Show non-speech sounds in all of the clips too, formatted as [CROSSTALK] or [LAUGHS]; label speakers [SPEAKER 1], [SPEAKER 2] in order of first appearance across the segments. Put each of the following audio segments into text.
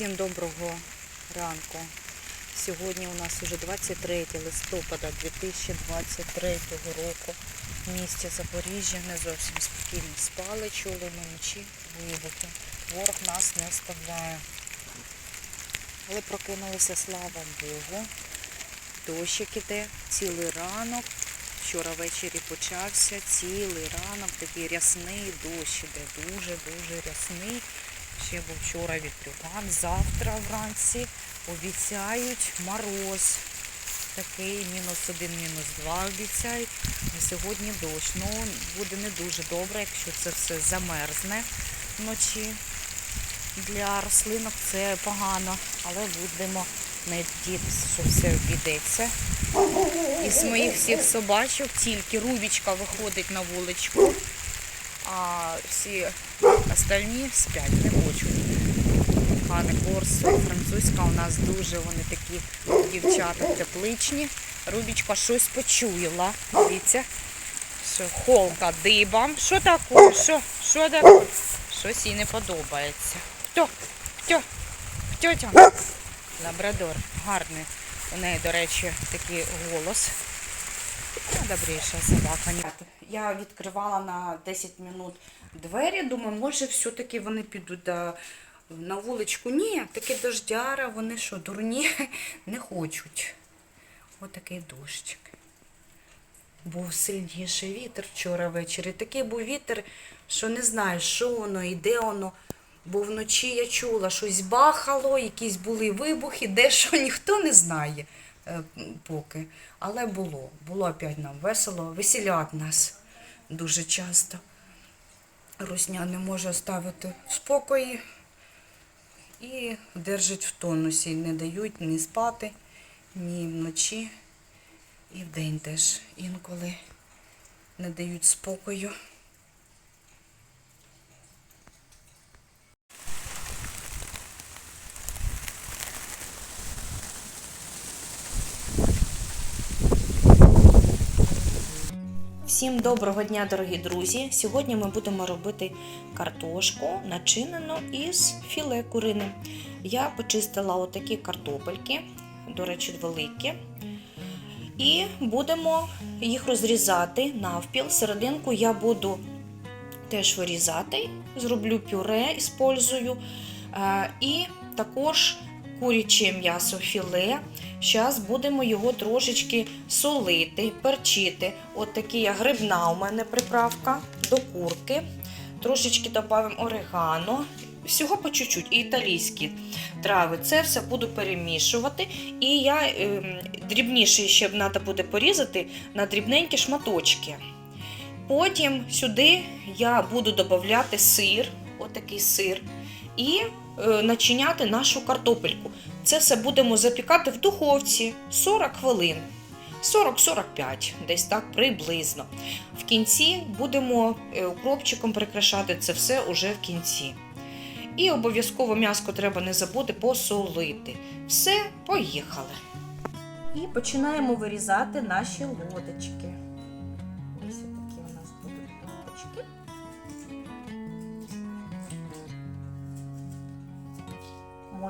[SPEAKER 1] Всім доброго ранку. Сьогодні у нас уже 23 листопада 2023 року. В місті Запоріжжя не зовсім спокійно спали, чули ми вночі вибухи. Ворог нас не оставляє. Але прокинулися, слава Богу. Дощик іде цілий ранок. Вчора ввечері почався цілий ранок, такий рясний дощ іде, дуже-дуже рясний. Ще був вчора вітрюган, завтра вранці обіцяють мороз. Такий мінус один, мінус два обіцяють. Сьогодні дощ. Ну, буде не дуже добре, якщо це все замерзне вночі. Для рослинок це погано, але будемо надіятися, що все обійдеться. Із моїх всіх собачок тільки Рубічка виходить на вуличку, а всі остальні спять, не хочуть. Хане Корсо, французька у нас дуже вони такі дівчата тепличні. Рубічка щось почуяла. Дивіться, що холка дибом. Що таке? Що? Що таке? Щось їй не подобається. Хто? Хто? Хто там? Лабрадор. Гарний. У неї, до речі, такий голос. Ну, Добріша собака. Я відкривала на 10 минут двері, думаю, може все-таки вони підуть до, на вуличку. Ні, такі дождяра, вони що, дурні, [LAUGHS] не хочуть. Отакий дощик. Був сильніший вітер вчора ввечері. Такий був вітер, що не знаю, що воно і де воно. Бо вночі я чула, щось бахало, якісь були вибухи, де що [LAUGHS] ніхто не знає е, поки. Але було. Було опять нам весело. Веселять нас дуже часто. Русня не може оставити спокої і держать в тонусі. Не дають ні спати, ні вночі, і вдень теж інколи не дають спокою. Всім доброго дня, дорогі друзі! Сьогодні ми будемо робити картошку, начинену із філе курини. Я почистила отакі картопельки, до речі, великі. І будемо їх розрізати навпіл. Серединку я буду теж вирізати, зроблю пюре, іспользую. Е, І також куряче м'ясо філе. Зараз будемо його трошечки солити, перчити. От така грибна у мене приправка до курки. Трошечки додамо орегано. Всього по чуть-чуть, і італійські трави. Це все буду перемішувати. І я е, дрібніше ще треба буде порізати на дрібненькі шматочки. Потім сюди я буду додати сир, отакий сир, і начиняти нашу картопельку. Це все будемо запікати в духовці 40 хвилин. 40-45, десь так приблизно. В кінці будемо е, укропчиком прикрашати це все уже в кінці. І обов'язково м'яско треба не забути посолити. Все, поїхали. І починаємо вирізати наші лодочки.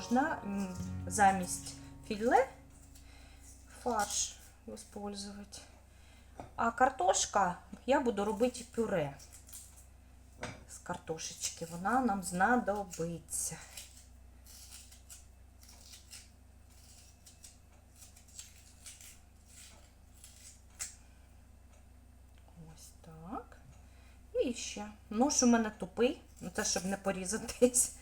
[SPEAKER 1] Можна замість філе фарш використовувати. А картошка я буду робити пюре з картошечки. Вона нам знадобиться. Ось так. І ще. Нож у мене тупий, ну це щоб не порізатись.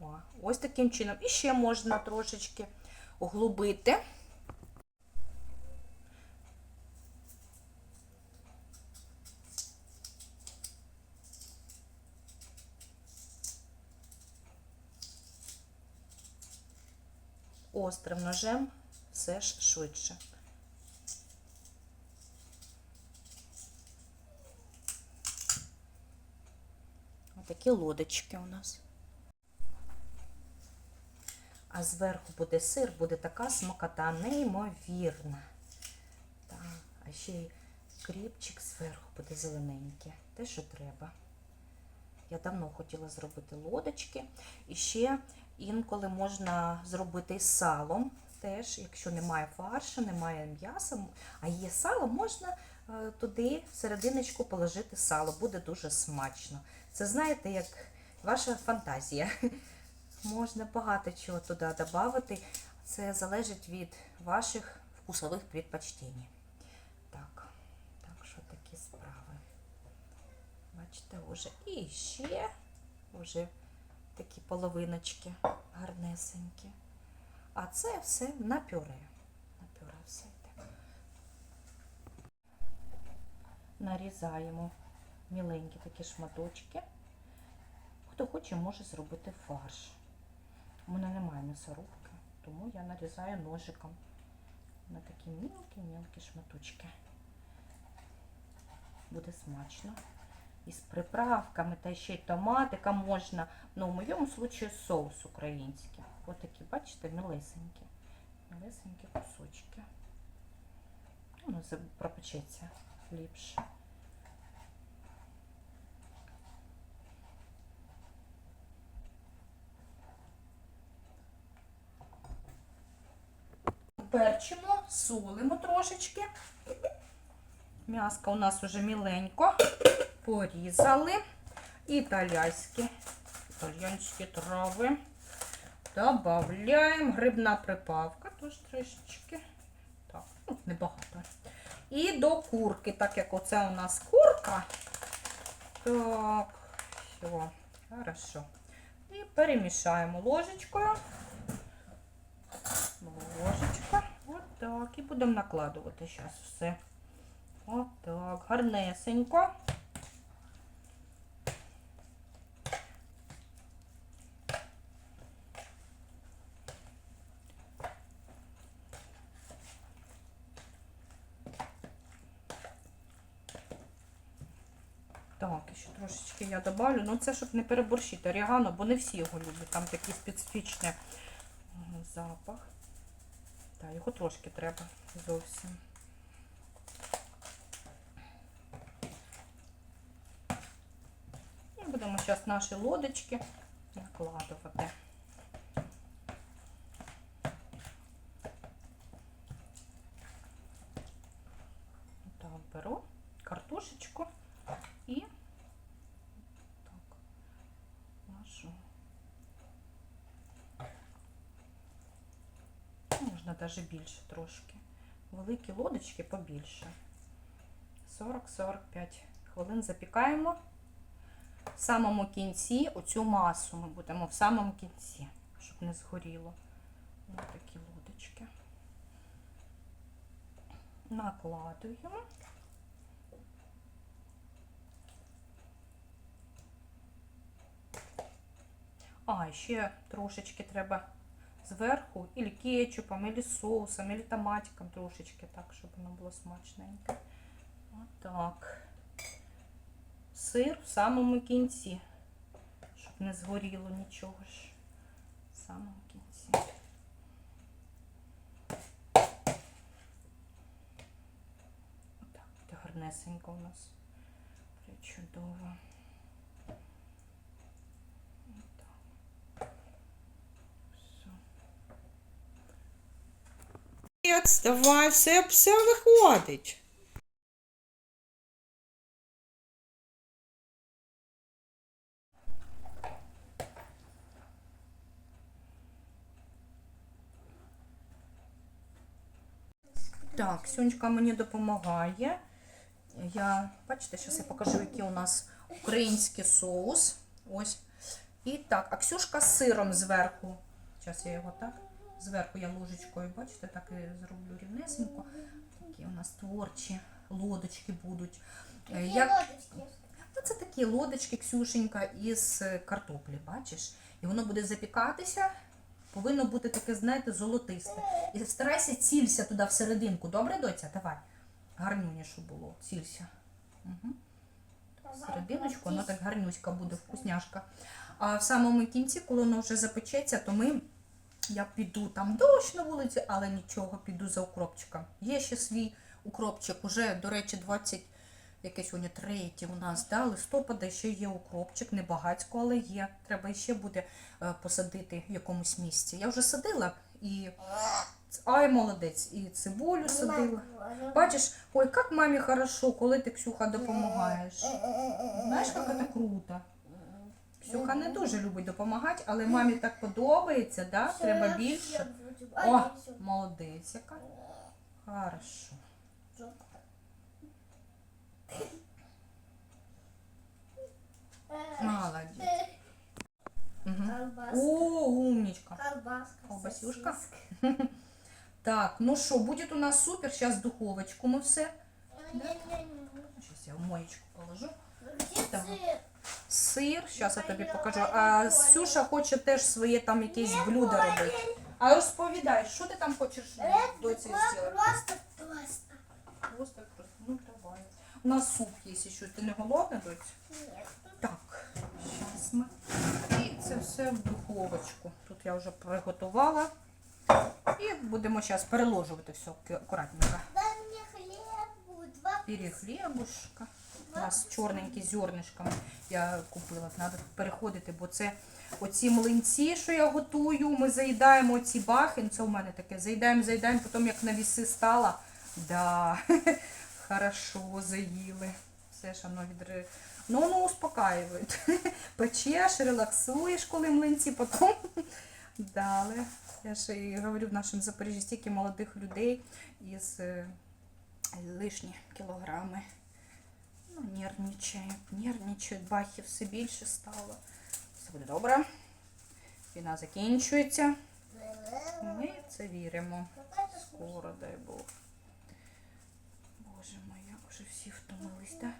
[SPEAKER 1] О, ось таким чином. І ще можна трошечки углубити. Острим ножем все ж швидше. Отакі лодочки у нас. А зверху буде сир, буде така смакота, неймовірна. Так, а ще й кріпчик зверху буде зелененький. Те, що треба. Я давно хотіла зробити лодочки. І ще інколи можна зробити салом. Теж, якщо немає фаршу, немає м'яса, а є сало, можна е, туди в серединочку положити сало. Буде дуже смачно. Це знаєте, як ваша фантазія. Можна багато чого туди додати. Це залежить від ваших вкусових предпочтень. Так, так що такі справи. Бачите, вже і ще вже такі половиночки гарнесенькі. А це все на пюре. На пюре все йде. Нарізаємо міленькі такі шматочки. Хто хоче, може зробити фарш. У мене немає м'ясорубки, тому я нарізаю ножиком на такі мілкі-мілкі шматочки. Буде смачно. І з приправками, та ще й томатика можна. Ну, в моєму случаю соус український. Ось такі, бачите, мілесенькі. Мілесенькі кусочки. Ну, це пропечеться ліпше. Перчимо, солимо трошечки. М'яско у нас уже міленько. Порізали. Італійські, італійські трави. Добавляємо грибна приправка, теж трішечки. Так, ну, небагато. І до курки, так як оце у нас курка. Так, все, хорошо. І перемішаємо ложечкою. Ложечка. Отак. І будемо накладувати зараз все. Отак. Гарнесенько. Так, ще трошечки я добавлю. Ну це щоб не переборщити орігано, бо не всі його люблять. Там такий специфічний запах. Так, його трошки треба зовсім. І будемо зараз наші лодочки накладувати. Так, беру картошечку і так, ложу. Можна навіть більше трошки. Великі лодочки побільше. 40-45 хвилин запікаємо. В самому кінці оцю масу ми будемо в самому кінці, щоб не згоріло. Ось такі лодочки. Накладуємо. А, ще трошечки треба зверху, ілі кетчупом, ілі соусом, ілі томатиком трошечки, так, щоб воно було смачненьке. Отак. Сир в самому кінці, щоб не згоріло нічого ж. В самому кінці. Отак, гарнесенько у нас. Причудово.
[SPEAKER 2] Давай, все, все виходить.
[SPEAKER 1] Так, Сюнечка мені допомагає. Я, бачите, зараз я покажу, який у нас український соус. Ось. І так, а Ксюшка з сиром зверху. Зараз я його так. Зверху я ложечкою, бачите, так і зроблю рівнесенько. Такі у нас творчі лодочки будуть. Е, Як... Ну, це такі лодочки, Ксюшенька, із картоплі, бачиш? І воно буде запікатися. Повинно бути таке, знаєте, золотисте. І старайся цілься туди всерединку. Добре, доця? Давай. Гарнюня, щоб було. Цілься. Угу. Серединочку, воно так гарнюська буде, вкусняшка. А в самому кінці, коли воно вже запечеться, то ми
[SPEAKER 2] я піду там дощ на вулиці, але нічого, піду за укропчиком. Є ще свій укропчик, уже, до речі, 20, яке сьогодні третє у нас, да, листопада ще є укропчик, не багатько, але є. Треба ще буде е, посадити в якомусь місці. Я вже садила і. Ай, молодець, і цибулю садила. Бачиш, ой, як мамі хорошо, коли ти Ксюха допомагаєш. Знаєш, як це круто. Ксюха не дуже любить допомагати, але мамі так подобається, да? треба більше. О, молодець яка. Хорошо. Молодець. Угу. О, умничка. Колбасюшка? [LAUGHS] Так, ну що, буде у нас супер. Зараз духовочку ми все. Зараз я в моєчку положу. Так. Сир, зараз я тобі покажу. А Сюша хоче теж своє там якесь блюдо робити. А розповідай, що ти там хочеш доці зробити?
[SPEAKER 3] Просто, просто.
[SPEAKER 2] Просто просто, ну давай. У нас суп є, що ти не голодна, доць?
[SPEAKER 3] Нет.
[SPEAKER 2] Так, зараз ми. І це все в духовочку. Тут я вже приготувала. І будемо зараз переложувати все акуратненько.
[SPEAKER 3] Дай мне хлебу. Два.
[SPEAKER 2] Пірі хлібушка. У нас чорненькі зернишками я купила. Треба переходити, бо це оці млинці, що я готую, ми заїдаємо оці бахин. Це у мене таке. Заїдаємо, заїдаємо, потім як на віси стала. Да, [LAUGHS] хорошо заїли. Все ж воно відри... Ну, воно успокаює. [LAUGHS] Печеш, релаксуєш, коли млинці, потім [LAUGHS] дали. Я ж і говорю, в нашому Запоріжжі стільки молодих людей із е, лишні кілограми. Ну, нервничають, нервничають, бахів все більше стало. Все буде добре. Війна закінчується. Ми це віримо. Скоро, дай Бог. Боже мой, як вже всі втомились, да?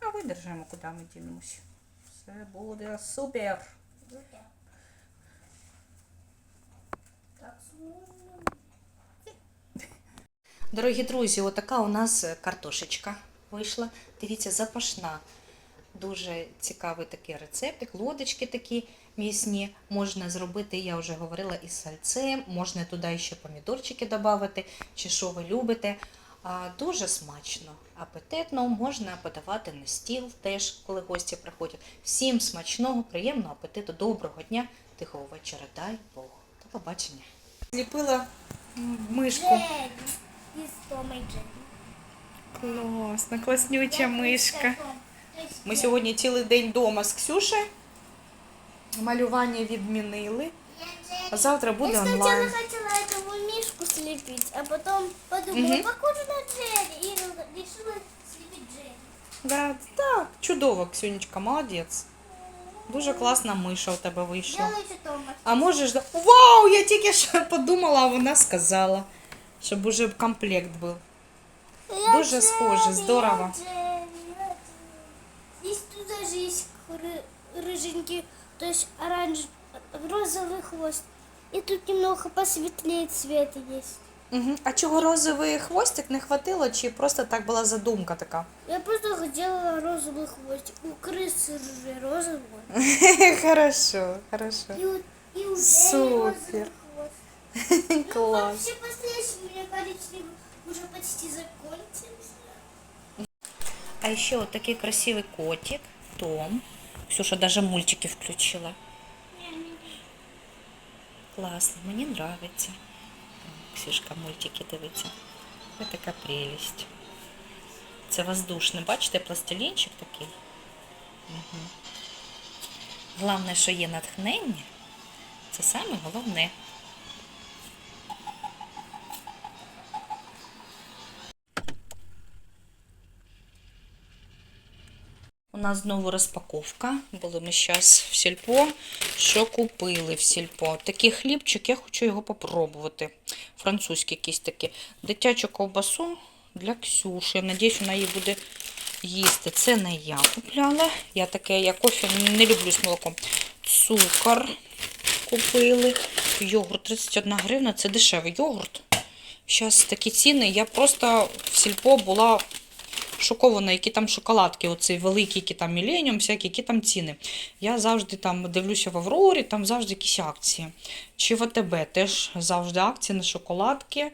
[SPEAKER 2] А видержимо, куди ми дінемось. Все буде супер.
[SPEAKER 1] Дорогі друзі, отака у нас картошечка вийшла. Дивіться, запашна. Дуже цікавий такий рецептик. Лодочки такі м'ясні. Можна зробити, я вже говорила, із сальцем, можна туди ще помідорчики додати, чи що ви любите. А, дуже смачно, апетитно, можна подавати на стіл теж, коли гості приходять. Всім смачного, приємного апетиту, доброго дня, тихого вечора. Дай Бог. До побачення. Зліпила мишку.
[SPEAKER 3] Из Тома Джерри.
[SPEAKER 1] Класно, класнюча мишка. Ми сьогодні цілий день вдома з Ксюшею. Малювання відмінили.
[SPEAKER 3] я
[SPEAKER 1] А завтра буде
[SPEAKER 3] я сначала
[SPEAKER 1] онлайн.
[SPEAKER 3] хотела эту мишку слепить, а потом подумала,
[SPEAKER 1] Мгм.
[SPEAKER 3] похоже на Джерри, и решила слепить Джерри.
[SPEAKER 1] Да, так, чудово, Ксюнечка, молодець. Дуже класна миша у тебе вийшла. А можеш. Вау! Я тільки що подумала, а вона сказала, щоб уже комплект був. Дуже схоже, здорово.
[SPEAKER 3] Здесь тут даже есть ры- рыженький, то есть оранж, розовый хвост. И тут немного посветлее цвета есть.
[SPEAKER 1] Угу. А чого розовий хвостик не хватило, чи просто так була задумка така?
[SPEAKER 3] Я просто хотела розовый хвостик. У крысы же розовый. [LAUGHS]
[SPEAKER 1] Хорошо, хорошо.
[SPEAKER 3] И у, и у
[SPEAKER 1] Супер.
[SPEAKER 3] хвост. [LAUGHS] Ну,
[SPEAKER 1] Клас.
[SPEAKER 3] вообще уже почти закончился.
[SPEAKER 1] А ще вот такий красивий котик, Том. Ксюша даже мультики включила. Класно, мені нравиться. Ксюшка мультики дивиться. Це така прелість. Це воздушне, бачите, пластилінчик такий. Угу. Головне, що є натхнення. Це саме головне. Нас знову розпаковка. Були ми зараз в сільпо. Що купили в сільпо? Такий хлібчик, я хочу його попробувати. Французький якийсь такий. Дитячу ковбасу для Ксюші. Надіюсь, вона її буде їсти. Це не я купляла. Я таке, я кофе не люблю з молоком. Цукор купили. Йогурт 31 гривна. Це дешевий йогурт. Зараз такі ціни. Я просто в сільпо була шокована, які там шоколадки, оці великі, які там Millennium, всякі, які там ціни. Я завжди там дивлюся в Аврорі, там завжди якісь акції. Чи в АТБ теж завжди акції на шоколадки.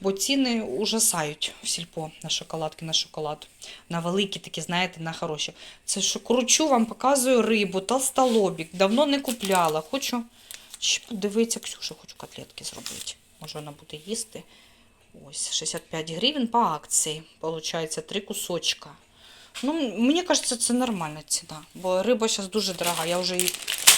[SPEAKER 1] Бо ціни ужасають в сільпо на шоколадки, на шоколад. На великі такі, знаєте, на хороші. Це що кручу, вам показую рибу, толстолобік. Давно не купляла. Хочу ще подивитися, Ксюша, хочу котлетки зробити. Може вона буде їсти. Ось, 65 гривень по акції. Получається, три кусочка. Ну, мені кажеться, це нормальна ціна. Бо риба зараз дуже дорога. Я вже її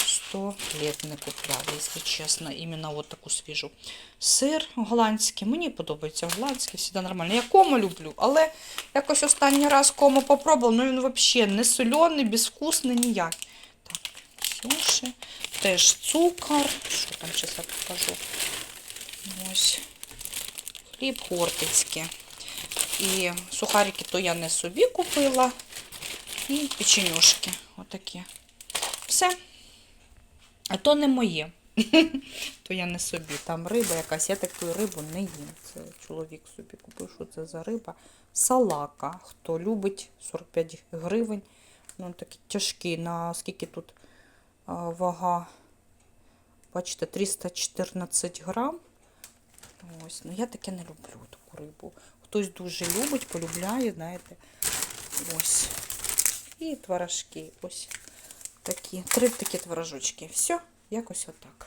[SPEAKER 1] 100 лет не купляла, якщо чесно. Іменно от таку свіжу. Сир голландський. Мені подобається голландський, завжди нормально. Я кому люблю, але якось останній раз кому попробувала, ну він взагалі не солений, безвкусний, ніяк. Так, Ксюші. Теж цукор. Що там зараз я покажу? Ось. Хліб хортицький. І сухарики то я не собі купила. І печенюшки. Отакі. Все. А то не моє. [LAUGHS] то я не собі. Там риба якась, я таку рибу не їм. Це чоловік собі купив, що це за риба. Салака. Хто любить 45 гривень. Ну, такі тяжкі. На скільки тут вага? Бачите, 314 грам. Ось, ну я таке не люблю таку рибу. Хтось дуже любить, полюбляє, знаєте. Ось. І творожки. Ось такі. Три такі творожочки. Все, якось отак.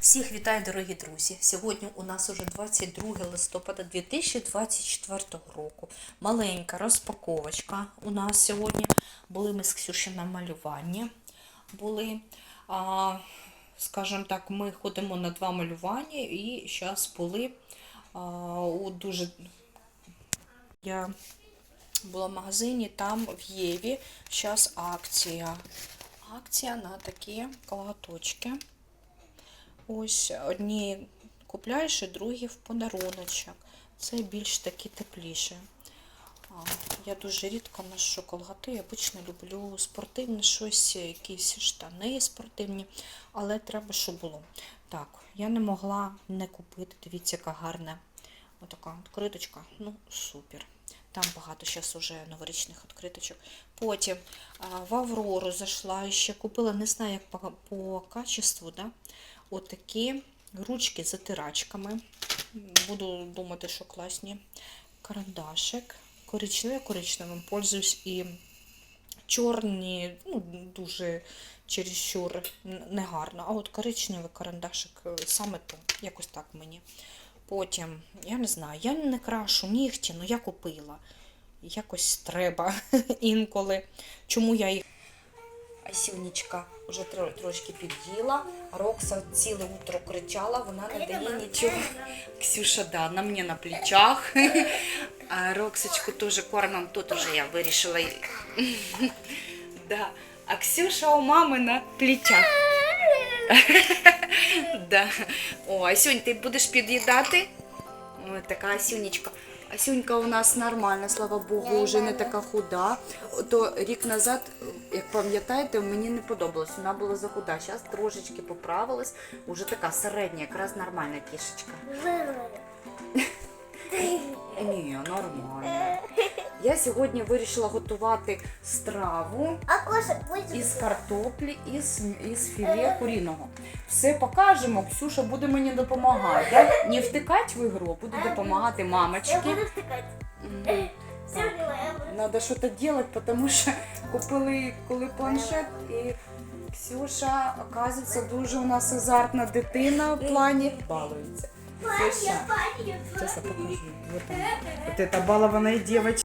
[SPEAKER 4] Всіх вітаю, дорогі друзі! Сьогодні у нас уже 22 листопада 2024 року. Маленька розпаковочка. У нас сьогодні були ми з Ксюші на малюванні. Були, а, скажімо так, ми ходимо на два малювання і зараз були а, у дуже. Я була в магазині, там в Єві зараз акція. Акція на такі колготочки. Ось одні купляєш, і другі в подаруночок. Це більш такі тепліше. Я дуже рідко ношу колготи, я обично люблю спортивне щось, якісь штани спортивні, але треба, щоб було. Так, я не могла не купити. Дивіться, яка гарна
[SPEAKER 1] Отака відкриточка. Ну, супер. Там багато зараз уже новорічних відкриточок. Потім в Аврору зайшла ще купила, не знаю, як по, по качеству, да? Отакі ручки з затирачками. Буду думати, що класні. Карандашик. Коричневий, коричневим пользуюсь і чорні, ну, дуже чересчур негарно. А от коричневий карандашик е, саме то, якось так мені. Потім, я не знаю, я не крашу нігті, але я купила. Якось треба [LAUGHS] інколи. Чому я їх. Асюнічка вже трошки під'їла. Рокса ціле утро кричала, вона не дає нічого. Ксюша, да, на мені на плечах. А Роксочку теж кормом, тут уже я вирішила. Да. А Ксюша у мами на плечах. [LAUGHS] Да. О, Асюнь, ти будеш під'їдати? Ой, така Асюнечка. Асюнька у нас нормальна, слава Богу, вже не така худа. То рік назад, як пам'ятаєте, мені не подобалось. Вона була захуда. Зараз трошечки поправилась. Уже така середня, якраз нормальна кішечка. [LAUGHS] Ні, нормально. Я сьогодні вирішила готувати страву із картоплі, із, із філе куріного. Все покажемо, Ксюша буде мені допомагати. Не втикати в ігру, буде допомагати мамочки.
[SPEAKER 3] буду я буду. [LAUGHS]
[SPEAKER 1] Надо щось робити, тому що купили коли планшет і Ксюша, оказується, дуже у нас азартна дитина в плані балується. Сейчас я покажу. Вот. Вот эта балованная девочка.